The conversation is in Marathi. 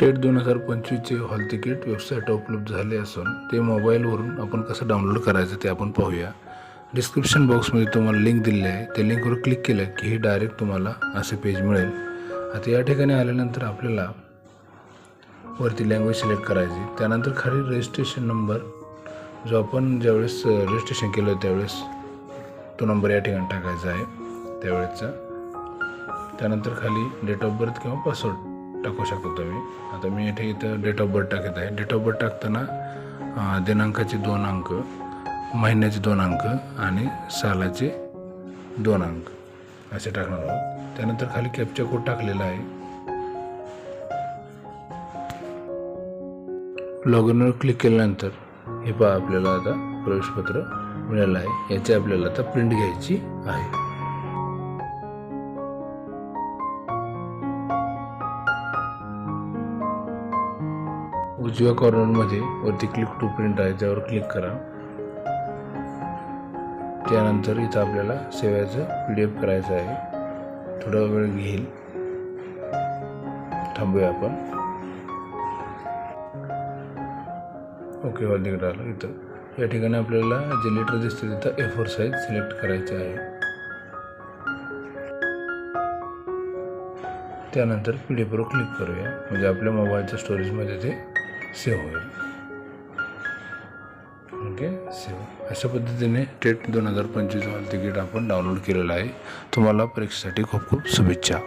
टेट दोन हजार पंचवीसचे हॉल तिकीट वेबसाईट उपलब्ध झाले असून ते मोबाईलवरून आपण कसं डाउनलोड करायचं ते आपण पाहूया. डिस्क्रिप्शन बॉक्समध्ये तुम्हाला लिंक दिली आहे. त्या लिंकवर क्लिक केलं की हे डायरेक्ट तुम्हाला असे पेज मिळेल. आता या ठिकाणी आल्यानंतर आपल्याला वरती लँग्वेज सिलेक्ट करायची त्यानंतर खाली रजिस्ट्रेशन नंबर जो आपण ज्यावेळेस रजिस्ट्रेशन केलं त्यावेळेस तो नंबर या ठिकाणी टाकायचा आहे. त्यावेळेसचा. त्यानंतर खाली डेट ऑफ बर्थ किंवा पासवर्ड टाकू शकतो तुम्ही. आता मी इथे इथं डेट ऑफ बर्थ टाकत आहे. डेट ऑफ बर्थ टाकताना दिनांकाचे दोन अंक महिन्याचे दोन अंक आणि सालाचे दोन अंक असे टाकणार आहोत. त्यानंतर खाली कॅपचा कोड टाकलेला आहे. लॉग इनवर क्लिक केल्यानंतर हे पहा आपल्याला आता प्रवेशपत्र मिळालं आहे. याची आपल्याला आता प्रिंट घ्यायची आहे. उजव्या कॉर्नरमध्ये वरती क्लिक टू प्रिंट आहे त्यावर क्लिक करा. त्यानंतर इथं आपल्याला सेव्याचं पी डी एफ करायचं आहे. थोडा वेळ घेईल. थांबूया आपण. ओके वा तिकडे आलं इथं. या ठिकाणी आपल्याला जे लेटर दिसते तिथं ए फोर साईज सिलेक्ट करायचं आहे. त्यानंतर पी डी एफवर क्लिक करूया. म्हणजे आपल्या मोबाईलच्या स्टोरेजमध्ये ते सेव्ह होईल. ओके सेव्ह अशा पद्धतीने टेट दोन हजार पंचवीस तिकीट आपण डाउनलोड केलेलं आहे. तुम्हाला परीक्षेसाठी खूप खूप शुभेच्छा.